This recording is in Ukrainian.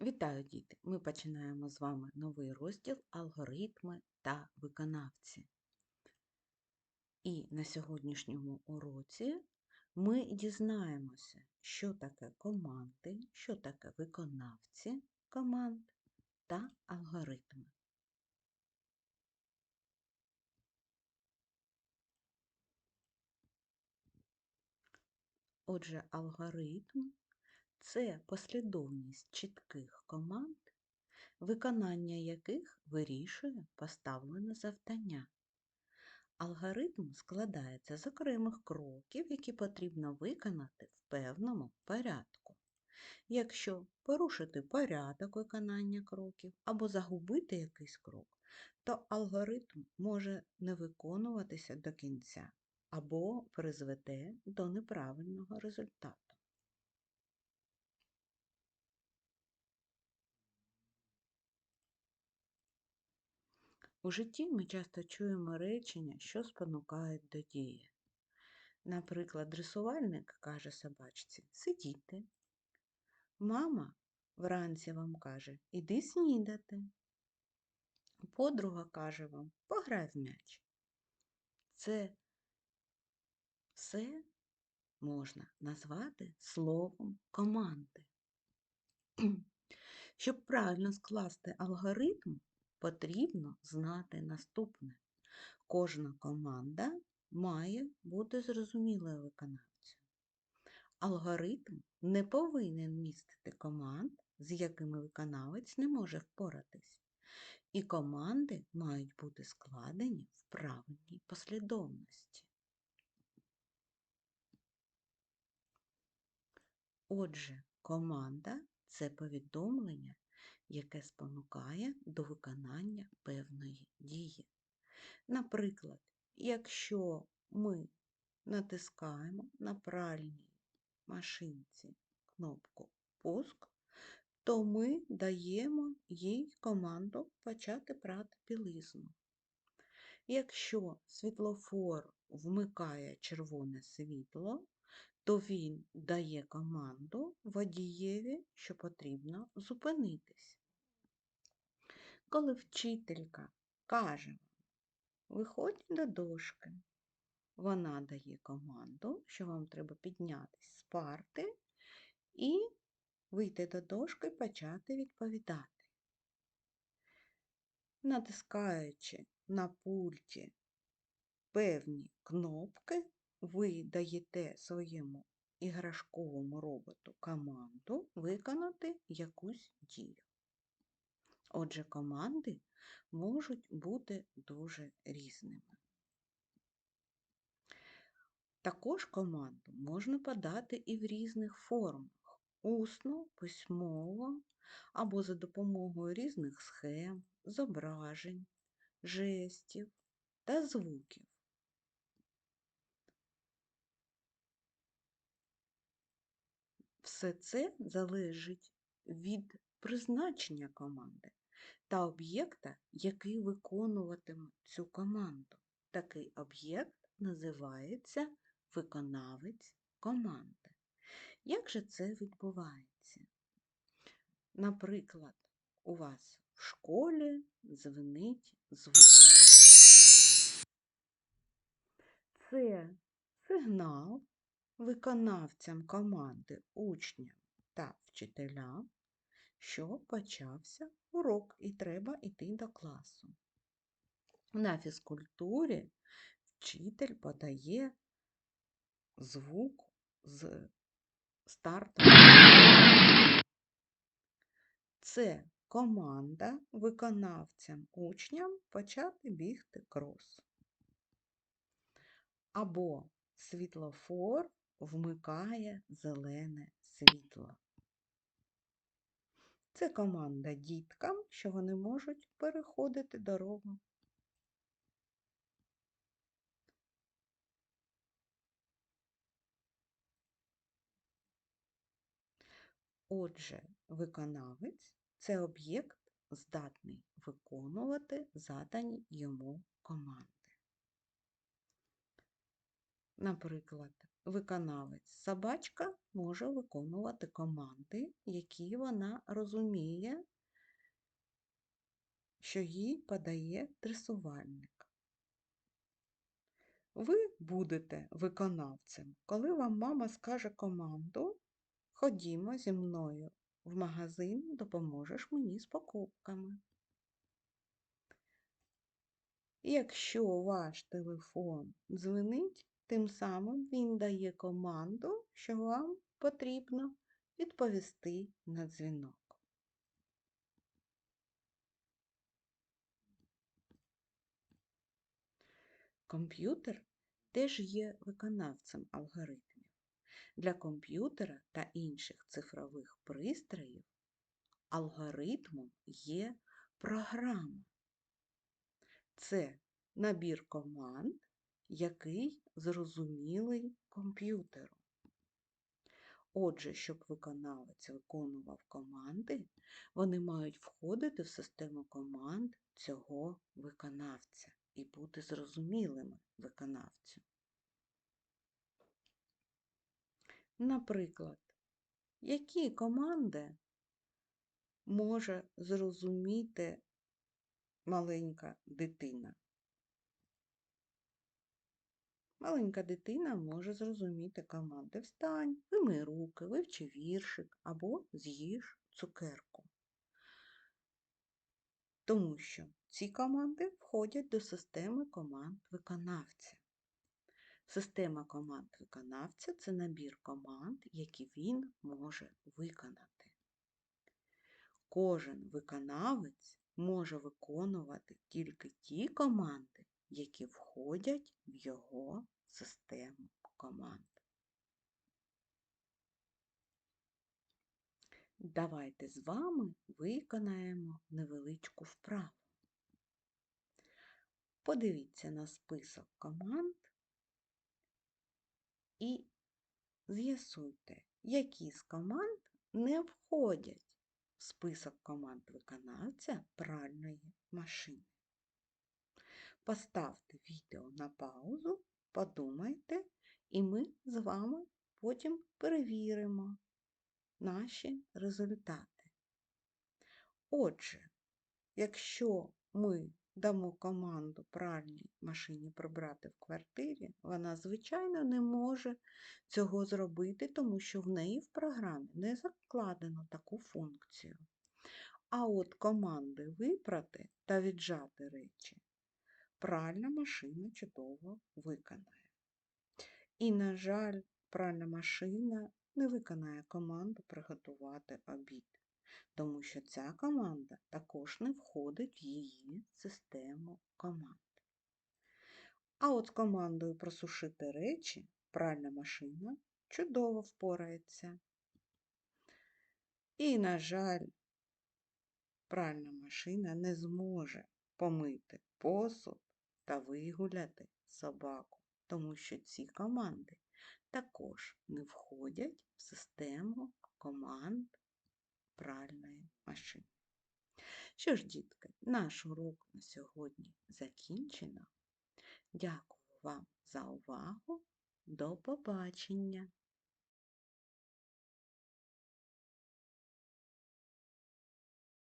Вітаю, діти! Ми починаємо з вами новий розділ алгоритми та виконавці. І на сьогоднішньому уроці ми дізнаємося, що таке команди, що таке виконавці команд та алгоритми. Отже, алгоритм це послідовність чітких команд, виконання яких вирішує поставлене завдання. Алгоритм складається з окремих кроків, які потрібно виконати в певному порядку. Якщо порушити порядок виконання кроків або загубити якийсь крок, то алгоритм може не виконуватися до кінця або призведе до неправильного результату. У житті ми часто чуємо речення, що спонукають до дії. Наприклад, дресувальник каже собачці сидіти. Мама вранці вам каже іди снідати. Подруга каже вам пограй в м'яч. Це все можна назвати словом команди. Щоб правильно скласти алгоритм, потрібно знати наступне. Кожна команда має бути зрозумілою виконавцю. Алгоритм не повинен містити команд, з якими виконавець не може впоратись. І команди мають бути складені в правильній послідовності. Отже, команда це повідомлення, яке спонукає до виконання певної дії. Наприклад, якщо ми натискаємо на пральній машинці кнопку Пуск, то ми даємо їй команду почати прати білизну. Якщо світлофор вмикає червоне світло, то він дає команду водієві, що потрібно зупинитись. Коли вчителька каже, виходь до дошки, вона дає команду, що вам треба піднятися з парти і вийти до дошки почати відповідати. Натискаючи на пульті певні кнопки, ви даєте своєму іграшковому роботу команду виконати якусь дію. Отже, команди можуть бути дуже різними. Також команду можна подати і в різних формах усно, письмово або за допомогою різних схем, зображень, жестів та звуків. Все це залежить від призначення команди та об'єкта, який виконуватиме цю команду. Такий об'єкт називається виконавець команди. Як же це відбувається? Наприклад, у вас в школі дзвенить звук. Це сигнал виконавцям команди учням та вчителям, що почався урок і треба йти до класу. На фізкультурі вчитель подає звук з старту. Це команда виконавцям учням почати бігти крос. Або світлофор вмикає зелене світло. Це команда діткам, що вони можуть переходити дорогу. Отже, виконавець це об'єкт, здатний виконувати задані йому команди. Наприклад, виконавець. Собачка може виконувати команди, які вона розуміє, що їй подає дресувальник. Ви будете виконавцем, коли вам мама скаже команду, ходімо зі мною в магазин, допоможеш мені з покупками. Якщо ваш телефон дзвонить, тим самим він дає команду, що вам потрібно відповісти на дзвінок. Комп'ютер теж є виконавцем алгоритмів. Для комп'ютера та інших цифрових пристроїв алгоритмом є програма. Це набір команд, який зрозумілий комп'ютеру. Отже, щоб виконавець виконував команди, вони мають входити в систему команд цього виконавця і бути зрозумілими виконавцю. Наприклад, які команди може зрозуміти маленька дитина? Маленька дитина може зрозуміти команди Встань, вимий руки, вивчи віршик або з'їж цукерку. Тому що ці команди входять до системи команд виконавця. Система команд виконавця це набір команд, які він може виконати. Кожен виконавець може виконувати тільки ті команди, які входять в його систему команд. Давайте з вами виконаємо невеличку вправу. Подивіться на список команд і з'ясуйте, які з команд не входять в список команд виконавця пральної машини. Поставте відео на паузу, подумайте, і ми з вами потім перевіримо наші результати. Отже, якщо ми дамо команду пральній машині прибрати в квартирі, вона, звичайно, не може цього зробити, тому що в неї в програмі не закладено таку функцію. А от команди випрати та віджати речі пральна машина чудово виконає. І, на жаль, пральна машина не виконає команду приготувати обід, тому що ця команда також не входить в її систему команд. А от з командою просушити речі пральна машина чудово впорається. І, на жаль, пральна машина не зможе помити посуд та вигуляти собаку, тому що ці команди також не входять в систему команд пральної машини. Що ж, дітки, наш урок на сьогодні закінчено. Дякую вам за увагу. До побачення!